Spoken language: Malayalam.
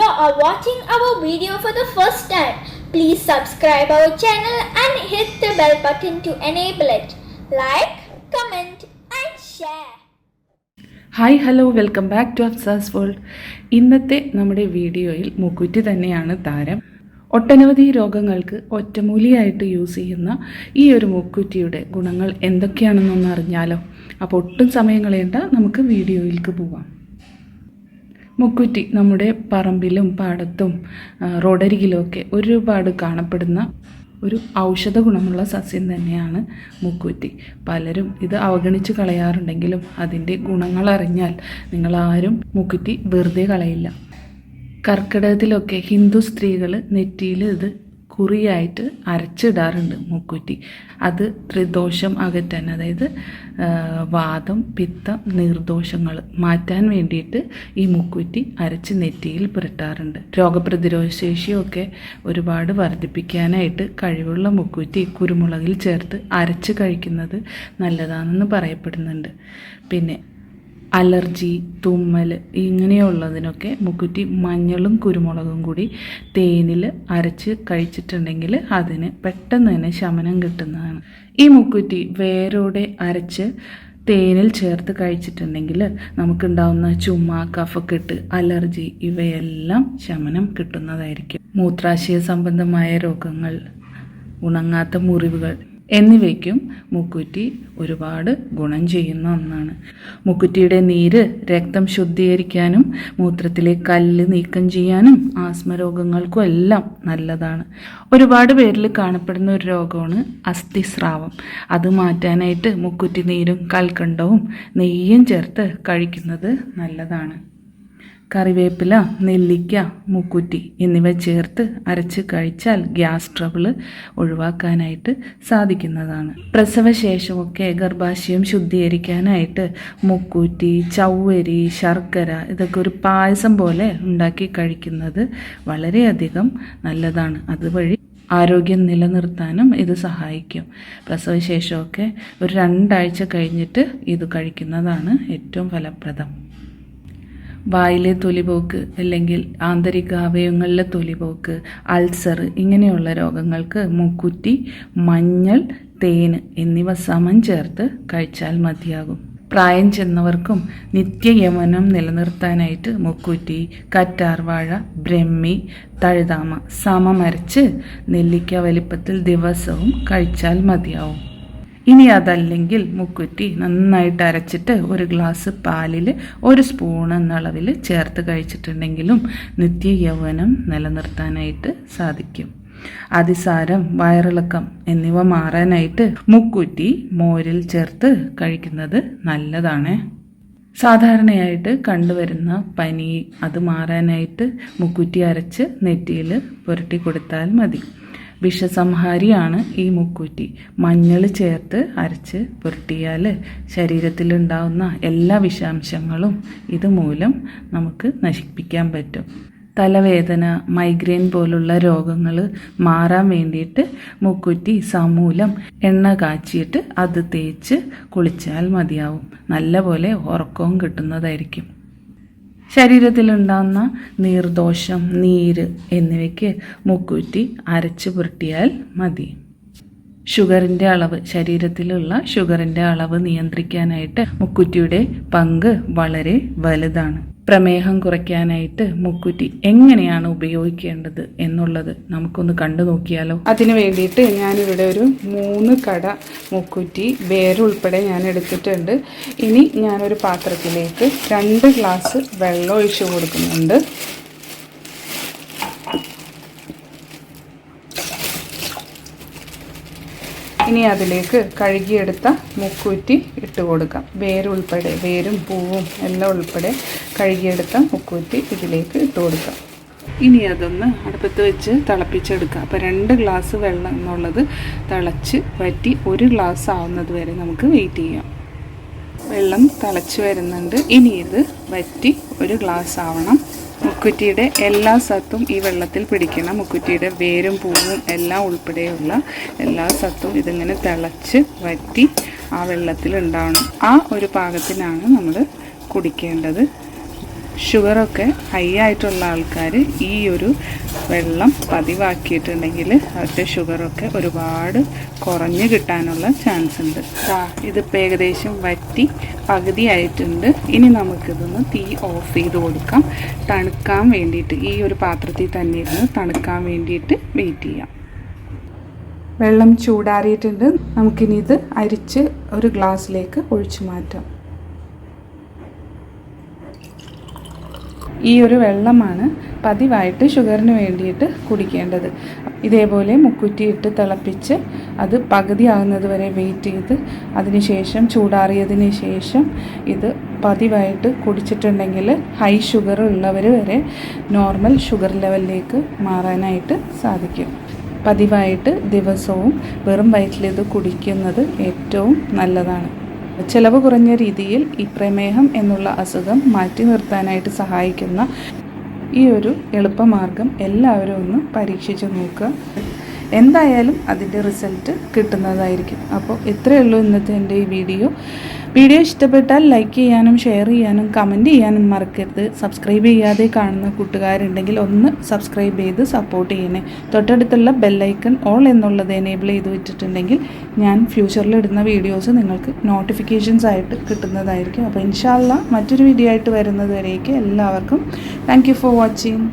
are watching our video for the first time, please subscribe our channel and hit the bell button to enable it. Like, comment and share. Hi hello welcome back to Afsa's world ഇന്നത്തെ നമ്മുടെ വീഡിയോയിൽ മുക്കുറ്റി തന്നെയാണ് താരം. ഒട്ടനവധി രോഗങ്ങൾക്ക് ഒറ്റമൂലിയായിട്ട് യൂസ് ചെയ്യുന്ന ഈ ഒരു മുക്കുറ്റിയുടെ ഗുണങ്ങൾ എന്തൊക്കെയാണെന്നൊന്ന് അറിഞ്ഞാലോ? അപ്പോൾ ഒട്ടും സമയം കളയേണ്ട നമുക്ക് വീഡിയോയിലേക്ക് പോവാം. മുക്കുറ്റി നമ്മുടെ പറമ്പിലും പാടത്തും റോഡരികിലുമൊക്കെ ഒരുപാട് കാണപ്പെടുന്ന ഒരു ഔഷധ ഗുണമുള്ള സസ്യം തന്നെയാണ് മുക്കുറ്റി. പലരും ഇത് അവഗണിച്ച് കളയാറുണ്ടെങ്കിലും അതിന്റെ ഗുണങ്ങൾ അറിഞ്ഞാൽ നിങ്ങളാരും മുക്കുറ്റി വെറുതെ കളയില്ല. കർക്കിടകത്തിലൊക്കെ ഹിന്ദു സ്ത്രീകൾ നെറ്റിയിൽ ഇത് കുറിയായിട്ട് അരച്ചിടാറുണ്ട് മൂക്കുറ്റി. അത് ത്രിദോഷം അകറ്റാൻ അതായത് വാദം പിത്തം നീർദോഷങ്ങൾ മാറ്റാൻ വേണ്ടിയിട്ട് ഈ മൂക്കുറ്റി അരച്ച് നെറ്റിയിൽ പുരട്ടാറുണ്ട്. രോഗപ്രതിരോധ ശേഷിയൊക്കെ ഒരുപാട് വർദ്ധിപ്പിക്കാനായിട്ട് കഴിവുള്ള മുക്കുറ്റി കുരുമുളകിൽ ചേർത്ത് അരച്ച് കഴിക്കുന്നത് നല്ലതാണെന്ന് പറയപ്പെടുന്നുണ്ട്. പിന്നെ അലർജി തുമ്മൽ ഇങ്ങനെയുള്ളതിനൊക്കെ മുക്കുറ്റി മഞ്ഞളും കുരുമുളകും കൂടി തേനിൽ അരച്ച് കഴിച്ചിട്ടുണ്ടെങ്കിൽ അതിന് പെട്ടെന്ന് തന്നെ ശമനം കിട്ടുന്നതാണ്. ഈ മുക്കുറ്റി വേരോടെ അരച്ച് തേനിൽ ചേർത്ത് കഴിച്ചിട്ടുണ്ടെങ്കിൽ നമുക്കുണ്ടാവുന്ന ചുമ കഫക്കെട്ട് അലർജി ഇവയെല്ലാം ശമനം കിട്ടുന്നതായിരിക്കും. മൂത്രാശയ സംബന്ധമായ രോഗങ്ങൾ ഉണങ്ങാത്ത മുറിവുകൾ എന്നിവയ്ക്കും മുക്കുറ്റി ഒരുപാട് ഗുണം ചെയ്യുന്ന ഒന്നാണ്. മുക്കുറ്റിയുടെ നീര് രക്തം ശുദ്ധീകരിക്കാനും മൂത്രത്തിലെ കല്ല് നീക്കം ചെയ്യാനും ആസ്മ രോഗങ്ങൾക്കും എല്ലാം നല്ലതാണ്. ഒരുപാട് പേരിൽ കാണപ്പെടുന്ന ഒരു രോഗമാണ് അസ്ഥിസ്രാവം. അത് മാറ്റാനായിട്ട് മുക്കുറ്റി നീരും കൽക്കണ്ടവും നെയ്യും ചേർത്ത് കഴിക്കുന്നത് നല്ലതാണ്. കറിവേപ്പില നെല്ലിക്ക മുക്കുറ്റി എന്നിവ ചേർത്ത് അരച്ച് കഴിച്ചാൽ ഗ്യാസ് ട്രബിൾ ഒഴിവാക്കാനായിട്ട് സാധിക്കുന്നതാണ്. പ്രസവശേഷമൊക്കെ ഗർഭാശയം ശുദ്ധീകരിക്കാനായിട്ട് മുക്കുറ്റി ചവ്വരി ശർക്കര ഇതൊക്കെ ഒരു പായസം പോലെ ഉണ്ടാക്കി കഴിക്കുന്നത് വളരെയധികം നല്ലതാണ്. അതുവഴി ആരോഗ്യം നിലനിർത്താനും ഇത് സഹായിക്കും. പ്രസവശേഷമൊക്കെ ഒരു രണ്ടാഴ്ച കഴിഞ്ഞിട്ട് ഇത് കഴിക്കുന്നതാണ് ഏറ്റവും ഫലപ്രദം. വായിലെ തൊലിപോക്ക് അല്ലെങ്കിൽ ആന്തരിക അവയവങ്ങളിലെ തൊലിപോക്ക് അൾസർ ഇങ്ങനെയുള്ള രോഗങ്ങൾക്ക് മുക്കുറ്റി മഞ്ഞൾ തേൻ എന്നിവ സമം ചേർത്ത് കഴിച്ചാൽ മതിയാകും. പ്രായം ചെന്നവർക്കും നിത്യയമനം നിലനിർത്താനായിട്ട് മുക്കുറ്റി കറ്റാർവാഴ ബ്രഹ്മി തഴുതാമ സമമരച്ച് നെല്ലിക്ക വലിപ്പത്തിൽ ദിവസവും കഴിച്ചാൽ മതിയാവും. ഇനി അതല്ലെങ്കിൽ മുക്കുറ്റി നന്നായിട്ട് അരച്ചിട്ട് ഒരു ഗ്ലാസ് പാലിൽ ഒരു സ്പൂൺ എന്ന ചേർത്ത് കഴിച്ചിട്ടുണ്ടെങ്കിലും നിത്യ യൗവനം നിലനിർത്താനായിട്ട് സാധിക്കും. അതിസാരം വയറിളക്കം എന്നിവ മാറാനായിട്ട് മുക്കുറ്റി മോരിൽ ചേർത്ത് കഴിക്കുന്നത് നല്ലതാണ്. സാധാരണയായിട്ട് കണ്ടുവരുന്ന പനി അത് മാറാനായിട്ട് മുക്കുറ്റി അരച്ച് നെറ്റിയിൽ പുരട്ടി കൊടുത്താൽ മതി. വിഷസംഹാരിയാണ് ഈ മുക്കൂറ്റി. മഞ്ഞൾ ചേർത്ത് അരച്ച് പുരട്ടിയാൽ ശരീരത്തിലുണ്ടാവുന്ന എല്ലാ വിഷാംശങ്ങളും ഇതുമൂലം നമുക്ക് നശിപ്പിക്കാൻ പറ്റും. തലവേദന മൈഗ്രെയിൻ പോലുള്ള രോഗങ്ങൾ മാറാൻ വേണ്ടിയിട്ട് മുക്കുറ്റി സമൂലം എണ്ണ കാച്ചിയിട്ട് അത് തേച്ച് കുളിച്ചാൽ മതിയാവും. നല്ലപോലെ ഉറക്കവും കിട്ടുന്നതായിരിക്കും. ശരീരത്തിലുണ്ടാകുന്ന നീർദോഷം നീര് എന്നിവയ്ക്ക് മുക്കുറ്റി അരച്ച് പുരട്ടിയാൽ മതി. ഷുഗറിന്റെ അളവ് ശരീരത്തിലുള്ള ഷുഗറിന്റെ അളവ് നിയന്ത്രിക്കാനായിട്ട് മുക്കുറ്റിയുടെ പങ്ക് വളരെ വലുതാണ്. പ്രമേഹം കുറയ്ക്കാനായിട്ട് മുക്കുറ്റി എങ്ങനെയാണ് ഉപയോഗിക്കേണ്ടത് എന്നുള്ളത് നമുക്കൊന്ന് കണ്ടു നോക്കിയാലോ? അതിന് വേണ്ടിയിട്ട് ഞാനിവിടെ ഒരു മൂന്ന് കട മുക്കുറ്റി വേരുൾപ്പെടെ ഞാൻ എടുത്തിട്ടുണ്ട്. ഇനി ഞാനൊരു പാത്രത്തിലേക്ക് രണ്ട് ഗ്ലാസ് വെള്ളം ഒഴിച്ച് കൊടുക്കുന്നുണ്ട്. ഇനി അതിലേക്ക് കഴുകിയെടുത്ത മുക്കൂറ്റി ഇട്ട് കൊടുക്കാം. വേരുൾപ്പെടെ വേരും പൂവും എല്ലാം ഉൾപ്പെടെ കഴുകിയെടുത്ത മുക്കൂറ്റി ഇതിലേക്ക് ഇട്ട് കൊടുക്കാം. ഇനി അതൊന്ന് അടുപ്പത്ത് വെച്ച് തിളപ്പിച്ചെടുക്കാം അപ്പോൾ രണ്ട് ഗ്ലാസ് വെള്ളം എന്നുള്ളത് തിളച്ച് വറ്റി ഒരു ഗ്ലാസ് ആവുന്നത് വരെ നമുക്ക് വെയിറ്റ് ചെയ്യാം. വെള്ളം തിളച്ച് വരുന്നുണ്ട്. ഇനി ഇത് വറ്റി ഒരു ഗ്ലാസ് ആവണം. മുക്കുറ്റിയുടെ എല്ലാ സത്തും ഈ വെള്ളത്തിൽ പിടിക്കണം. മുക്കുറ്റിയുടെ വേരും പൂവും എല്ലാം ഉൾപ്പെടെയുള്ള എല്ലാ സത്തും ഇതിങ്ങനെ തിളച്ച് വറ്റി ആ വെള്ളത്തിൽ ഉണ്ടാവണം. ആ ഒരു പാകത്തിനാണ് നമ്മൾ കുടിക്കേണ്ടത്. ഷുഗറൊക്കെ ഹൈ ആയിട്ടുള്ള ആൾക്കാർ ഈ ഒരു വെള്ളം പതിവാക്കിയിട്ടുണ്ടെങ്കിൽ അവരുടെ ഷുഗറൊക്കെ ഒരുപാട് കുറഞ്ഞ് കിട്ടാനുള്ള ചാൻസ് ഉണ്ട്. ഇതിപ്പോൾ ഏകദേശം വറ്റി പകുതി ആയിട്ടുണ്ട്. ഇനി നമുക്കിതൊന്ന് തീ ഓഫ് ചെയ്ത് കൊടുക്കാം. തണുക്കാൻ വേണ്ടിയിട്ട് ഈ ഒരു പാത്രത്തിൽ തന്നെ ഇരുന്ന് തണുക്കാൻ വേണ്ടിയിട്ട് വെയിറ്റ് ചെയ്യാം. വെള്ളം ചൂടാറിയിട്ടുണ്ട്. നമുക്കിനി ഇത് അരിച്ച് ഒരു ഗ്ലാസ്സിലേക്ക് ഒഴിച്ചു മാറ്റാം. ഈ ഒരു വെള്ളമാണ് പതിവായിട്ട് ഷുഗറിന് വേണ്ടിയിട്ട് കുടിക്കേണ്ടത്. ഇതേപോലെ മുക്കുറ്റിയിട്ട് തിളപ്പിച്ച് അത് പകുതി ആകുന്നത് വരെ വെയിറ്റ് ചെയ്ത് അതിനുശേഷം ചൂടാറിയതിന് ശേഷം ഇത് പതിവായിട്ട് കുടിച്ചിട്ടുണ്ടെങ്കിൽ ഹൈ ഷുഗർ ഉള്ളവർ വരെ നോർമൽ ഷുഗർ ലെവലിലേക്ക് മാറാനായിട്ട് സാധിക്കും. പതിവായിട്ട് ദിവസവും വെറും വയറ്റിൽ ഇത് കുടിക്കുന്നത് ഏറ്റവും നല്ലതാണ്. ചിലവ് കുറഞ്ഞ രീതിയിൽ ഈ പ്രമേഹം എന്നുള്ള അസുഖം മാറ്റി നിർത്താനായിട്ട് സഹായിക്കുന്ന ഈ ഒരു എളുപ്പമാർഗം എല്ലാവരും ഒന്ന് പരീക്ഷിച്ച് നോക്കുക. എന്തായാലും അതിന്റെ റിസൾട്ട് കിട്ടുന്നതായിരിക്കും. അപ്പോൾ ഇത്രയേ ഉള്ളൂ ഇന്നത്തെ എന്റെ ഈ വീഡിയോ. വീഡിയോ ഇഷ്ടപ്പെട്ടാൽ ലൈക്ക് ചെയ്യാനും ഷെയർ ചെയ്യാനും കമന്റ് ചെയ്യാനും മറക്കരുത്. സബ്സ്ക്രൈബ് ചെയ്യാതെ കാണുന്ന കൂട്ടുകാരുണ്ടെങ്കിൽ ഒന്ന് സബ്സ്ക്രൈബ് ചെയ്ത് സപ്പോർട്ട് ചെയ്യണേ. തൊട്ടടുത്തുള്ള ബെല്ലൈക്കൺ ഓൾ എന്നുള്ളത് എനേബിൾ ചെയ്ത് വെച്ചിട്ടുണ്ടെങ്കിൽ ഞാൻ ഫ്യൂച്ചറിൽ ഇടുന്ന വീഡിയോസ് നിങ്ങൾക്ക് നോട്ടിഫിക്കേഷൻസ് ആയിട്ട് കിട്ടുന്നതായിരിക്കും. അപ്പോൾ ഇൻഷാല്ല മറ്റൊരു വീഡിയോ ആയിട്ട് വരുന്നത് വരേക്ക് എല്ലാവർക്കും. Thank for watching